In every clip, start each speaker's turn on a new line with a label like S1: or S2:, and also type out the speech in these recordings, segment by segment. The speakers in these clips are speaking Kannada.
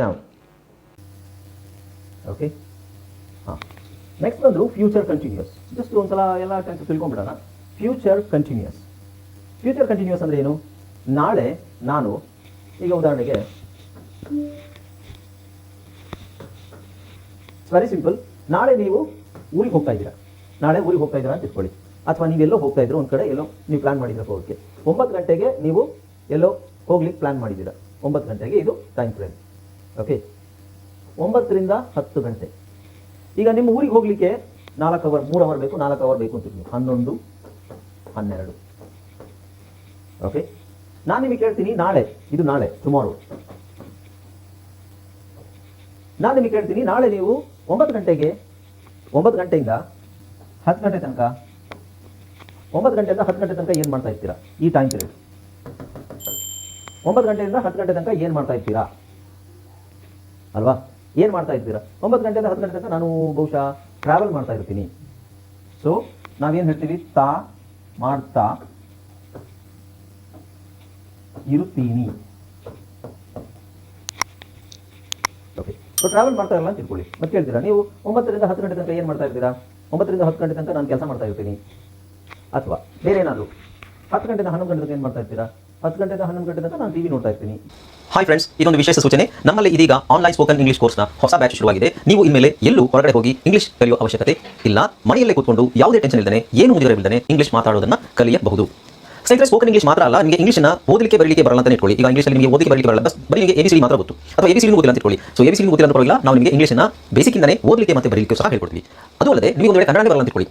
S1: ನಾವು ಓಕೆ ಹಾಂ ನೆಕ್ಸ್ಟ್ ಬಂದು ಫ್ಯೂಚರ್ ಕಂಟಿನ್ಯೂಸ್ ಜಸ್ಟ್ ಒಂದ್ಸಲ ಎಲ್ಲ ಟೆನ್ಸ್ ತಿಳ್ಕೊಂಬಿಡೋಣ ಫ್ಯೂಚರ್ ಕಂಟಿನ್ಯೂಸ್ ಫ್ಯೂಚರ್ ಕಂಟಿನ್ಯೂಸ್ ಅಂದರೆ ಏನು? ನಾಳೆ ನಾನು, ಈಗ ಉದಾಹರಣೆಗೆ ವೆರಿ ಸಿಂಪಲ್ ನಾಳೆ ನೀವು ಊರಿಗೆ ಹೋಗ್ತಾ ಇದ್ದೀರಾ. ನಾಳೆ ಊರಿಗೆ ಹೋಗ್ತಾ ಇದ್ದೀರಾ ಅಂತ ಇಟ್ಕೊಳ್ಳಿ. ಅಥವಾ ನೀವೆಲ್ಲೋ ಹೋಗ್ತಾ ಇದ್ದೀರಾ ಒಂದು ಕಡೆ ಎಲ್ಲೋ ನೀವು ಪ್ಲಾನ್ ಮಾಡಿದ್ದೀರಾ ಹೋಗೋಕ್ಕೆ. ಒಂಬತ್ತು ಗಂಟೆಗೆ ನೀವು ಎಲ್ಲೋ ಹೋಗ್ಲಿಕ್ಕೆ ಪ್ಲಾನ್ ಮಾಡಿದ್ದೀರಾ. ಒಂಬತ್ತು ಗಂಟೆಗೆ ಇದು ಟೈಮ್ ಫ್ರೇಮ್ ಓಕೆ ಒಂಬತ್ತರಿಂದ ಹತ್ತು ಗಂಟೆ. ಈಗ ನಿಮ್ಮ ಊರಿಗೆ ಹೋಗ್ಲಿಕ್ಕೆ ನಾಲ್ಕು ಅವರ್ ಮೂರು ಅವರ್ ಬೇಕು, ನಾಲ್ಕು ಅವರ್ ಬೇಕು ಅಂತಿದ್ವಿ ಹನ್ನೊಂದು, ಹನ್ನೆರಡು. ಓಕೆ ನಾನು ನಿಮಗೆ ಕೇಳ್ತೀನಿ ನಾಳೆ, ಇದು ನಾಳೆ ಟುಮಾರೋ ನಾನು ನಿಮಗೆ ಕೇಳ್ತೀನಿ ನಾಳೆ ನೀವು ಒಂಬತ್ತು ಗಂಟೆಗೆ, ಒಂಬತ್ತು ಗಂಟೆಯಿಂದ ಹತ್ತು ಗಂಟೆ ತನಕ, ಒಂಬತ್ತು ಗಂಟೆಯಿಂದ ಹತ್ತು ಗಂಟೆ ತನಕ ಏನು ಮಾಡ್ತಾ ಇರ್ತೀರಾ? ಈ ಟೈಮ್ ಪೀರಿಯಡ್ ಒಂಬತ್ತು ಗಂಟೆಯಿಂದ ಹತ್ತು ಗಂಟೆ ತನಕ ಏನು ಮಾಡ್ತಾ ಇರ್ತೀರಾ? ಅಲ್ವಾ? ಏನು ಮಾಡ್ತಾ ಇರ್ತೀರಾ? ಒಂಬತ್ತು ಗಂಟೆಯಿಂದ ಹತ್ತು ಗಂಟೆ ತನಕ ನಾನು ಬಹುಶಃ ಟ್ರಾವೆಲ್ ಮಾಡ್ತಾ ಇರ್ತೀನಿ. ಸೊ ನಾವೇನು ಹೇಳ್ತೀವಿ? ತಾ, ಮಾಡ್ತಾ ಇರುತ್ತೀನಿ. ಓಕೆ ಸೊ ಟ್ರಾವೆಲ್ ಮಾಡ್ತಾ ಇರಲ್ಲ ಅಂತ ತಿಳ್ಕೊಳ್ಳಿ. ಮತ್ತೆ ಹೇಳ್ತೀರಾ? ನೀವು ಒಂಬತ್ತರಿಂದ ಹತ್ತು ಗಂಟೆ ತನಕ ಏನು ಮಾಡ್ತಾ ಇರ್ತೀರಾ? ಒಂಬತ್ತರಿಂದ ಹತ್ತು ಗಂಟೆ ತನಕ ನಾನು ಕೆಲಸ ಮಾಡ್ತಾ ಇರ್ತೀನಿ. ಅಥವಾ ಬೇರೆ ಏನಾದರೂ ಹತ್ತು ಗಂಟೆಯಿಂದ ಹನ್ನೊಂದು ಗಂಟೆ ತನಕ ಏನು ಮಾಡ್ತಾ ಇರ್ತೀರಾ? ಹತ್ತು ಗಂಟೆಯಿಂದ ಹನ್ನೊಂದು ಗಂಟೆ ತನಕ ನಾನು ಟಿವಿ ನೋಡ್ತಾ ಇರ್ತೀನಿ.
S2: ಹಾಯ್ ಫ್ರೆಂಡ್ಸ್ ಇದೊಂದು ವಿಶೇಷ ಸೂಚನೆ. ನಮ್ಮಲ್ಲಿ ಇದೀಗ ಆನ್ಲೈನ್ ಸ್ಪೋಕನ್ ಇಂಗ್ಲಿಷ್ ಕೋರ್ಸ್ನ ಹೊಸ ಬ್ಯಾಚ್ ಶುರುವಾಗಿದೆ. ನೀವು ಇನ್ಮೇಲೆ ಎಲ್ಲೂ ಹೊರಗಡೆ ಹೋಗಿ ಇಂಗ್ಲಿಷ್ ಕಲಿಯುವ ಅವಶ್ಯಕತೆ ಇಲ್ಲ. ಮನೆಯಲ್ಲೇ ಕೂತ್ಕೊಂಡು ಯಾವುದೇ ಟೆನ್ಷನ್ ಇಲ್ಲದೆ ಏನು ಮುಗಿದಿರಬಿಲ್ಲದೆ ಇಂಗ್ಲಿಷ್ ಮಾತಾಡೋದನ್ನ ಕಲಿಯಬಹುದು. ಸ್ನೇಹಿತರೆ ಸ್ಪೋಕನ್ ಇಂಗ್ಲಿಷ್ ಮಾತ್ರ ಅಲ್ಲ, ನಿಮಗೆ ಇಂಗ್ಲಿಷ್ನ ಓದಲಿಕ್ಕೆ ಬರಲಿಕ್ಕೆ ಬರಲ್ಲ ಅಂತ ಇಟ್ಕೊಳ್ಳಿ. ಈಗ ಇಂಗ್ಲೀಷಲ್ಲಿ ನಿಮಗೆ ಓದಲಿಕ್ಕೆ ಬರಲಿಕ್ಕೆ ಬರಲ್ಲ ಬಸ್ ಬರೀ ನಿಮಗೆ ಎಬಿಸಿಡಿ ಮಾತ್ರ ಗೊತ್ತು. ಅಥವಾ ಎಬಿಸಿಡಿ ಓದಿಲ್ಲ ಅಂತ ಇಟ್ಕೊಳ್ಳಿ. ಸೊ ಎಬಿಸಿಡಿ ಓದಿಲ್ಲ ಅಂತ ನಾವು ನಿಮಗೆ ಇಂಗ್ಲಿಷ್ನ ಬೇಸಿಕ್ಕಿಂದನೇ ಓದಲಿಕ್ಕೆ ಮತ್ತೆ ಬರಲಿಕ್ಕೆ ಸಹ ಹೇಳ್ಕೊಡ್ತೀವಿ. ಅದು ಅಲ್ಲದೆ, ನೀವು ಒಂದು ವೇಳೆ ಕನ್ನಡ ಬರಲ್ಲ ಅಂತ ಇಟ್ಕೊಳ್ಳಿ.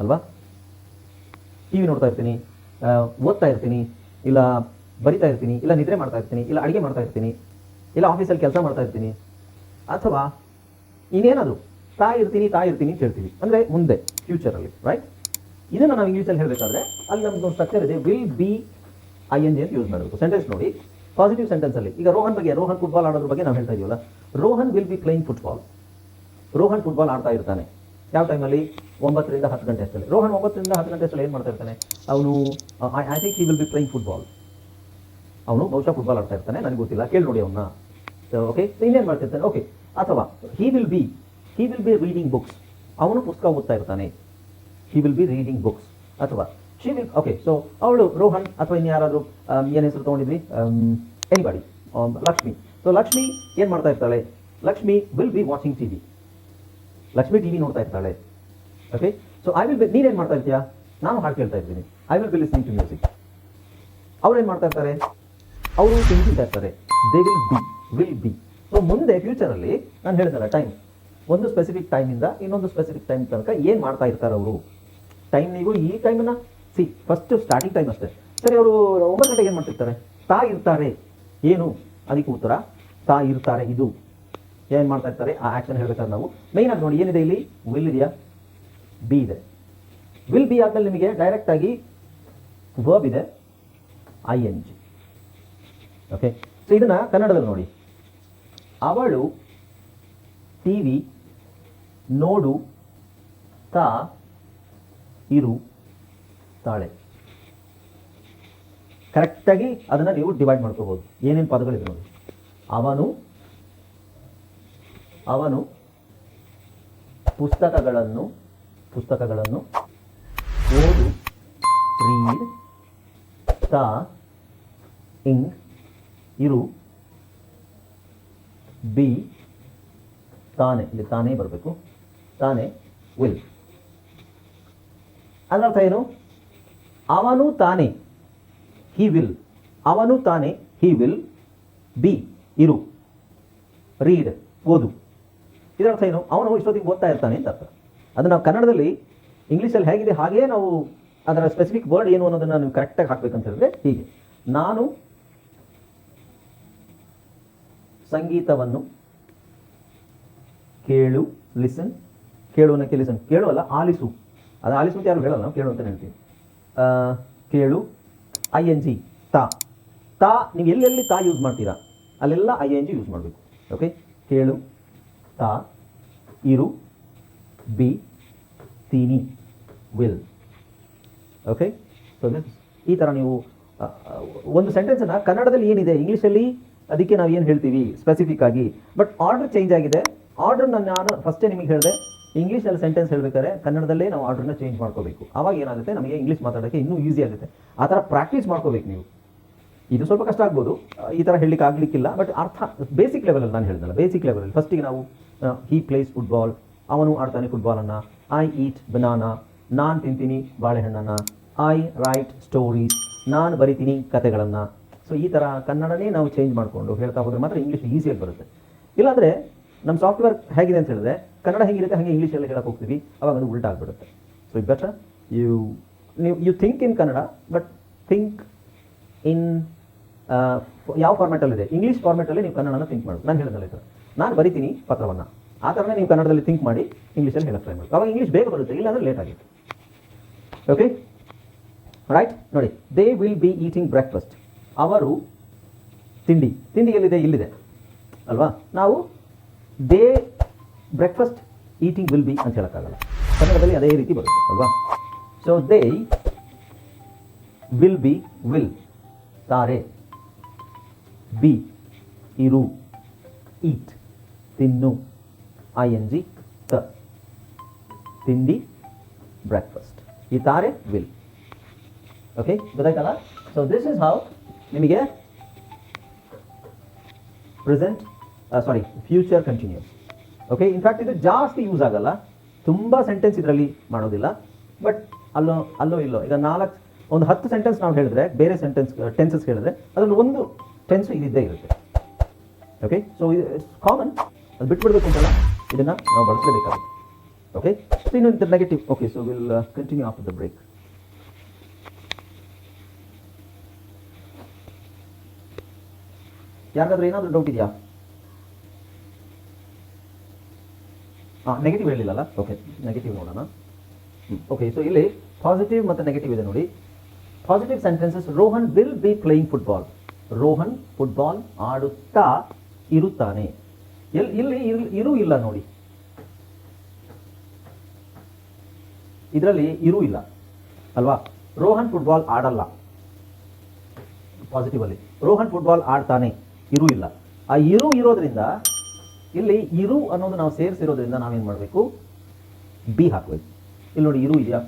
S1: ಅಲ್ವಾ? ಟಿ ವಿ ನೋಡ್ತಾ ಇರ್ತೀನಿ ಓದ್ತಾ ಇರ್ತೀನಿ, ಇಲ್ಲ ಬರಿತಾ ಇರ್ತೀನಿ, ಇಲ್ಲ ನಿದ್ರೆ ಮಾಡ್ತಾ ಇರ್ತೀನಿ, ಇಲ್ಲ ಅಡುಗೆ ಮಾಡ್ತಾ ಇರ್ತೀನಿ, ಇಲ್ಲ ಆಫೀಸಲ್ಲಿ ಕೆಲಸ ಮಾಡ್ತಾ ಇರ್ತೀನಿ, ಅಥವಾ ಇನ್ನೇನಾದರೂ ತಾ ಇರ್ತೀನಿ ತಾ ಇರ್ತೀನಿ ಅಂತ ಹೇಳ್ತೀವಿ. ಅಂದರೆ ಮುಂದೆ ಫ್ಯೂಚರಲ್ಲಿ ರೈಟ್ ಇದನ್ನು ನಾವು ಇಂಗ್ಲೀಷಲ್ಲಿ ಹೇಳಬೇಕಾದ್ರೆ ಅಲ್ಲಿ ನಮ್ದು ಸ್ಟ್ರಕ್ಚರ್ ಇದೆ will be I N G ಅಂತ ಯೂಸ್ ಮಾಡಬೇಕು. ಸೆಂಟೆನ್ಸ್ ನೋಡಿ ಪಾಸಿಟಿವ್ ಸೆಂಟೆನ್ಸಲ್ಲಿ ಈಗ ರೋಹನ್ ಬಗ್ಗೆ, ರೋಹನ್ ಫುಟ್ಬಾಲ್ ಆಡೋದ್ರ ಬಗ್ಗೆ ನಾವು ಹೇಳ್ತಾ ಇದೀವಲ್ಲ. Rohan will be playing football Rohan football ಆಡ್ತಾ ಇರ್ತಾನೆ. ಯಾವ ಟೈಮಲ್ಲಿ ಒಂಬತ್ತರಿಂದ ಹತ್ತು ಗಂಟೆ ಅಷ್ಟರಲ್ಲಿ. ರೋಹನ್ ಒಂಬತ್ತರಿಂದ ಹತ್ತು ಗಂಟೆ ಅಷ್ಟರಲ್ಲಿ ಏನು ಮಾಡ್ತಾ ಇರ್ತಾನೆ? ಅವನು I think he will be playing football ಅವನು ಬಹುಶಃ ಫುಟ್ಬಾಲ್ ಆಡ್ತಾ ಇರ್ತಾನೆ, ನನಗೆ ಗೊತ್ತಿಲ್ಲ. ಕೇಳಿ ನೋಡಿ ಅವನ್ನ. ಓಕೆ ಇನ್ನೇನು ಮಾಡ್ತಿರ್ತಾನೆ ಓಕೆ ಅಥವಾ he will be he will be reading books ಅವನು ಪುಸ್ತಕ ಓದ್ತಾ ಇರ್ತಾನೆ. He will be reading books ಅಥವಾ ಶಿ ವಿಲ್ ಓಕೆ ಸೊ ಅವಳು, ರೋಹನ್, ಅಥವಾ ಇನ್ಯಾರಾದರೂ ಏನು ಹೆಸರು ತೊಗೊಂಡಿದ್ವಿ ಎನಿಬಾಡಿ ಲಕ್ಷ್ಮಿ. ಸೊ ಲಕ್ಷ್ಮಿ ಏನು ಮಾಡ್ತಾ ಇರ್ತಾಳೆ? Lakshmi will be watching T V Lakshmi T V ನೋಡ್ತಾ ಇರ್ತಾಳೆ. Okay so I will be ನೀನೇನು ಮಾಡ್ತಾ ಇರ್ತೀಯಾ? ನಾನು ಹಾಡು ಕೇಳ್ತಾ ಇರ್ತೀನಿ I will be listening to music ಅವ್ರು ಮಾಡ್ತಾ ಇರ್ತಾರೆ? ಅವರು ಚಿಂತಿಸ್ತಾ ಇರ್ತಾರೆ. They will be will be so ಮುಂದೆ ಫ್ಯೂಚರಲ್ಲಿ ನಾನು ಹೇಳ್ತಾರೆ ಟೈಮ್ ಒಂದು ಸ್ಪೆಸಿಫಿಕ್ ಟೈಮಿಂದ ಇನ್ನೊಂದು ಸ್ಪೆಸಿಫಿಕ್ ಟೈಮ್ ತನಕ ಏನು ಮಾಡ್ತಾ ಇರ್ತಾರೆ ಅವರು? ಟೈಮ್ ನೀವು ಈ ಟೈಮನ್ನು ಸಿ ಫಸ್ಟ್ ಸ್ಟಾರ್ಟಿಂಗ್ ಟೈಮ್ ಅಷ್ಟೇ. ಸರಿ, ಅವರು ಒಂಬತ್ತು ಗಂಟೆಗೆ ಏನು ಮಾಡ್ತಿರ್ತಾರೆ? ತಾ ಇರ್ತಾರೆ. ಏನು? ಅದಕ್ಕೆ ಉತ್ತರ, ತಾ ಇರ್ತಾರೆ ಇದು. ಏನು ಮಾಡ್ತಾ ಇರ್ತಾರೆ? ಆ ಆ್ಯಕ್ಷನ್ ಹೇಳ್ಬೇಕಾದ್ರೆ ನಾವು. ಮೈನ್ ಆಗಿ ನೋಡಿ, ಏನಿದೆ ಇಲ್ಲಿ? ವಿಲ್ ಇದೆಯಾ? ಬಿ ಇದೆ. ವಿಲ್ ಬಿ ಆದ್ಮೇಲೆ ನಿಮಗೆ ಡೈರೆಕ್ಟ್ ಆಗಿ ವರ್ಬ್ ಇದೆ I N G okay so ಇದನ್ನ ಕನ್ನಡದಲ್ಲಿ ನೋಡಿ. ಅವಳು ಟಿ ವಿ ನೋಡು, ತಾ, ಇರು, ತಾಳೆ. ಕರೆಕ್ಟಾಗಿ ಅದನ್ನು ನೀವು ಡಿವೈಡ್ ಮಾಡ್ಕೋಬೋದು ಏನೇನು ಪದಗಳಿದೆ ನೋಡಿ. ಅವನು ಅವನು ಪುಸ್ತಕಗಳನ್ನು ಪುಸ್ತಕಗಳನ್ನು ಓದು ರೀಡ್ ತಾ ಇಂಗ್ ಇರು ಬಿ ತಾನೆ. ಇಲ್ಲಿ ತಾನೇ ಬರಬೇಕು. ತಾನೆ ವಿಲ್ ಅದರ್ಥ ಏನು? ಅವನು ತಾನೇ ಹಿ ವಿಲ್ ಅವನು ತಾನೇ ಹಿ ವಿಲ್ ಬಿ ಇರು ರೀಡ್ ಓದು. ಇದರರ್ಥ ಏನು? ಅವನು ಇಷ್ಟೊತ್ತಿಗೆ ಓದ್ತಾ ಇರ್ತಾನೆ ಅಂತ ಅರ್ಥ. ಅದು ನಾವು ಕನ್ನಡದಲ್ಲಿ ಇಂಗ್ಲೀಷಲ್ಲಿ ಹೇಗಿದೆ, ಹಾಗೆಯೇ ನಾವು ಅದರ ಸ್ಪೆಸಿಫಿಕ್ ವರ್ಡ್ ಏನು ಅನ್ನೋದನ್ನು ನೀವು ಕರೆಕ್ಟಾಗಿ ಅಂತ ಹೇಳಿದ್ರೆ ಹೀಗೆ. ನಾನು ಸಂಗೀತವನ್ನು ಕೇಳು ಲಿಸನ್ ಕೇಳು ಅನ್ನೋಕ್ಕೆ ಲಿಸನ್ ಕೇಳು ಅಲ್ಲ, ಆಲಿಸು. ಅದು ಆಲಿಸು ಅಂತ ಯಾರು ಹೇಳಲ್ಲ, ನಾವು ಕೇಳು ಅಂತ ಹೇಳ್ತೀವಿ. ಕೇಳು ಐ ಎನ್ ಜಿ ತಾ. ತಾ, ನೀವು ಎಲ್ಲೆಲ್ಲಿ ತಾ ಯೂಸ್ ಮಾಡ್ತೀರಾ, ಅಲ್ಲೆಲ್ಲ ಐ ಎನ್ ಜಿ ಯೂಸ್ ಮಾಡಬೇಕು. ಓಕೆ ಕೇಳು, ತಾ, ಇರು ಬಿ ತೀನಿ ವಿಲ್ ಓಕೆ ಸೊ ಈ ಥರ ನೀವು ಒಂದು ಸೆಂಟೆನ್ಸನ್ನು ಕನ್ನಡದಲ್ಲಿ ಏನಿದೆ? ಇಂಗ್ಲೀಷಲ್ಲಿ ಅದಕ್ಕೆ ನಾವು ಏನು ಹೇಳ್ತೀವಿ? ಸ್ಪೆಸಿಫಿಕ್ ಆಗಿ. ಬಟ್ ಆರ್ಡರ್ ಚೇಂಜ್ ಆಗಿದೆ. ಆರ್ಡರ್ ನಾನು ಫಸ್ಟೇ ನಿಮಗೆ ಹೇಳಿದೆ. ಇಂಗ್ಲೀಷಲ್ಲಿ ಸೆಂಟೆನ್ಸ್ ಹೇಳ್ಬೇಕಾದ್ರೆ ಕನ್ನಡದಲ್ಲೇ ನಾವು ಆರ್ಡರ್ನ ಚೇಂಜ್ ಮಾಡ್ಕೋಬೇಕು. ಆವಾಗ ಏನಾಗುತ್ತೆ? ನಮಗೆ ಇಂಗ್ಲೀಷ್ ಮಾತಾಡೋಕ್ಕೆ ಇನ್ನೂ ಈಸಿ ಆಗುತ್ತೆ. ಆ ಥರ ಪ್ರಾಕ್ಟೀಸ್ ಮಾಡ್ಕೋಬೇಕು ನೀವು. ಇದು ಸ್ವಲ್ಪ ಕಷ್ಟ ಆಗ್ಬೋದು. ಈ ಥರ ಹೇಳಲಿಕ್ಕೆ ಆಗಲಿಕ್ಕಿಲ್ಲ. ಬಟ್ ಅರ್ಥ ಬೇಸಿಕ್ ಲೆವೆಲಲ್ಲಿ ನಾನು ಹೇಳಿದಲ್ಲ. ಬೇಸಿಕ್ ಲೆವೆಲಲ್ಲಿ ಫಸ್ಟಿಗೆ ನಾವು ಹಿ ಪ್ಲೇಸ್ ಫುಟ್ಬಾಲ್ ಅವನು ಆಡ್ತಾನೆ ಫುಟ್ಬಾಲನ್ನು ಐ ಈಟ್ ಬನಾನಾ ನಾನು ತಿಂತೀನಿ ಬಾಳೆಹಣ್ಣನ್ನು. ಐ ರೈಟ್ ಸ್ಟೋರೀಸ್ ನಾನು ಬರಿತೀನಿ ಕತೆಗಳನ್ನು. ಸೊ ಈ ಥರ ಕನ್ನಡನೇ ನಾವು ಚೇಂಜ್ ಮಾಡಿಕೊಂಡು ಹೇಳ್ತಾ ಹೋದ್ರೆ ಮಾತ್ರ ಇಂಗ್ಲೀಷ್ ಈಸಿಯಾಗಿ ಬರುತ್ತೆ. ಇಲ್ಲಾಂದರೆ ನಮ್ಮ ಸಾಫ್ಟ್ವೇರ್ ಹೇಗಿದೆ ಅಂತ ಹೇಳಿದ್ರೆ ಕನ್ನಡ ಹೇಗಿರುತ್ತೆ ಹಾಗೆ ಇಂಗ್ಲೀಷಲ್ಲಿ ಹೇಳಕ್ಕೆ ಹೋಗ್ತೀವಿ. ಅವಾಗ ಅದು ಉಲ್ಟಾ ಆಗಿಬಿಡುತ್ತೆ. ಸೊ ಇದು ಬೆಟರ್ ಯು ನೀವು you think in Kannada but think in ಯಾವ ಫಾರ್ಮೆಟಲ್ಲಿದೆ ಇಂಗ್ಲೀಷ್ ಫಾರ್ಮೆಟಲ್ಲಿ ನೀವು ಕನ್ನಡನ ಥಿಂಕ್ ಮಾಡಿ. ನಾನು ಥರ ನಾನು ಬರಿತೀನಿ ಪತ್ರವನ್ನು. ಆ ಥರನೇ ನೀವು ಕನ್ನಡದಲ್ಲಿ ಥಿಂಕ್ ಮಾಡಿ ಇಂಗ್ಲೀಷಲ್ಲಿ ಹೇಳಕ್ಕೆ ಟ್ರೈ ಮಾಡಿ. ಅವಾಗ ಇಂಗ್ಲೀಷ್ ಬೇಗ ಬರುತ್ತೆ, ಇಲ್ಲಾಂದ್ರೆ ಲೇಟ್ ಆಗುತ್ತೆ ಓಕೆ ರೈಟ್ ನೋಡಿ they will be eating breakfast ಅವರು ತಿಂಡಿ. ತಿಂಡಿ ಎಲ್ಲಿದೆ? ಇಲ್ಲಿದೆ. ಅಲ್ವಾ? ನಾವು they breakfast eating will be ಅಂತ ಹೇಳೋಕ್ಕಾಗಲ್ಲ. ಕನ್ನಡದಲ್ಲಿ ಅದೇ ರೀತಿ ಬರುತ್ತೆ, ಅಲ್ವಾ? So they will be will ತಾರೆ ಬಿ ಇರು ಈಟ್ ತಿನ್ನು. ಐ ಎನ್ ಜಿ ತ. ತಿಂಡಿ ಬ್ರೇಕ್ಫಾಸ್ಟ್ ಈ ತಾರೆ ವಿಲ್ ಓಕೆ ಗೊತ್ತಾಯ್ತಲ್ಲ? ಸೊ ದಿಸ್ ಇಸ್ ಹೌ ನಿಮಗೆ present sorry future continuous okay in fact ಇದು ಜಾಸ್ತಿ ಯೂಸ್ ಆಗಲ್ಲ. ತುಂಬ ಸೆಂಟೆನ್ಸ್ ಇದರಲ್ಲಿ ಮಾಡೋದಿಲ್ಲ. ಬಟ್ ಅಲ್ಲೋ ಅಲ್ಲೋ, ಇಲ್ಲೋ, ಈಗ ನಾಲ್ಕು, ಒಂದು ಹತ್ತು ಸೆಂಟೆನ್ಸ್ ನಾವು ಹೇಳಿದ್ರೆ, ಬೇರೆ ಸೆಂಟೆನ್ಸ್ ಟೆನ್ಸಸ್ ಹೇಳಿದ್ರೆ, ಅದರಲ್ಲಿ ಒಂದು ಟೆನ್ಸ್ ಇದ್ದೇ ಇರುತ್ತೆ. ಓಕೆ ಸೊ ಇದು ಕಾಮನ್ ಅದು ಬಿಟ್ಬಿಡ್ಬೇಕು ಅಂತಲ್ಲ? ಇದನ್ನು ನಾವು ಬಳಸಲೇಬೇಕಾಗುತ್ತೆ. ಓಕೆ ಸೊ ಇನ್ನೊಂದು negative okay so will continue after the break ಯಾರಿಗಾದ್ರೂ ಏನಾದರೂ ಡೌಟ್ ಇದೆಯಾ? ಹಾಂ ನೆಗೆಟಿವ್ ಹೇಳಿಲ್ಲಲ್ಲ? ಓಕೆ ನೆಗೆಟಿವ್ ನೋಡೋಣ. ಓಕೆ ಸೊ ಇಲ್ಲಿ ಪಾಸಿಟಿವ್ ಮತ್ತು ನೆಗೆಟಿವ್ ಇದೆ ನೋಡಿ. Positive sentences Rohan will be playing football Rohan football ಆಡುತ್ತಾ ಇರುತ್ತಾನೆ. ಇಲ್ಲಿ ಇರ್- ಇಲ್ಲ ನೋಡಿ. ಇದರಲ್ಲಿ ಇರು ಇಲ್ಲ, ಅಲ್ವಾ? ರೋಹನ್ ಫುಟ್ಬಾಲ್ ಆಡಲ್ಲ. ಪಾಸಿಟಿವ್ ರೋಹನ್ ಫುಟ್ಬಾಲ್ ಆಡ್ತಾನೆ, ಇರು ಇಲ್ಲ. ಆ ಇರು ಇರೋದ್ರಿಂದ, ಇಲ್ಲಿ ಇರು ಅನ್ನೋದು ನಾವು ಸೇರಿಸಿರೋದ್ರಿಂದ ನಾವೇನು ಮಾಡಬೇಕು? ಬಿ ಹಾಕಬೇಕು. ಇಲ್ಲಿ ನೋಡಿ ಇರು ಇದೆಯಾ?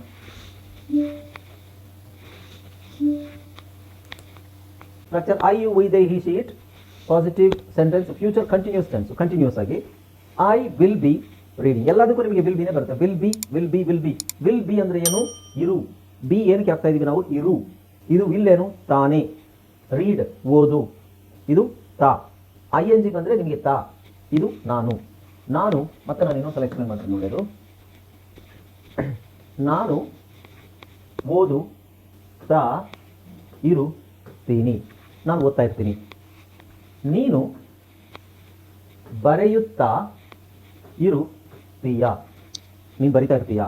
S1: Structure I you we they he she it positive sentence future continuous tense continuous ಆಗಿ ಐ ವಿಲ್ ಬಿ ರೀಡಿಂಗ್ ಎಲ್ಲದಕ್ಕೂ ನಿಮಗೆ ವಿಲ್ ಬಿನೇ ಬರುತ್ತೆ. Will be will be will be will be ಅಂದ್ರೆ ಏನು? ಇರು. ಬಿ ಏನಕ್ಕೆ ಹಾಕ್ತಾ ಇದೀವಿ ನಾವು? ಇರು. ಇದು ವಿಲ್ ಏನು? ತಾನೇ. ರೀಡ್ ಓದು. ಇದು ತಾ. ಐ ಎನ್ ಜಿ ಬಂದರೆ ನಿಮಗೆ ತಾ. ಇದು ನಾನು. ನಾನು, ಮತ್ತೆ ನಾನು ಇನ್ನೊಂದು ಸಲ ಮಾಡ್ತೀನಿ ನೋಡೋದು ನಾನು ಓದು, ತಾ ಇರುತ್ತೀನಿ ನಾನು ಓದ್ತಾ ಇರ್ತೀನಿ. ನೀನು ಬರೆಯುತ್ತಾ ಇರುತ್ತೀಯಾ ನೀನು ಬರಿತಾ ಇರ್ತೀಯ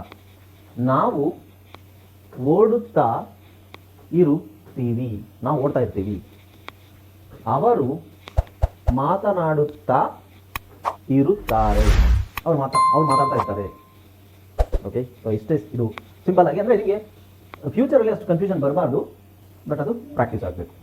S1: ನಾವು ಓಡುತ್ತಾ ಇರುತ್ತೀವಿ ನಾವು ಓಡ್ತಾ ಇರ್ತೀವಿ. ಅವರು ಮಾತನಾಡುತ್ತಾ ಇರುತ್ತಾರೆ. ಅವ್ರು ಮಾತಾ, ಅವ್ರು ಮಾತಾಡ್ತಾ ಇರ್ತಾರೆ. ಓಕೆ ಸೊ ಇಷ್ಟೇ ಇದು. ಸಿಂಪಲ್ ಆಗಿ ಅಂದರೆ ನಿಮಗೆ ಫ್ಯೂಚರಲ್ಲಿ ಅಷ್ಟು ಕನ್ಫ್ಯೂಷನ್ ಬರಬಾರ್ದು. ಬಟ್ ಅದು ಪ್ರಾಕ್ಟೀಸ್ ಆಗಬೇಕು.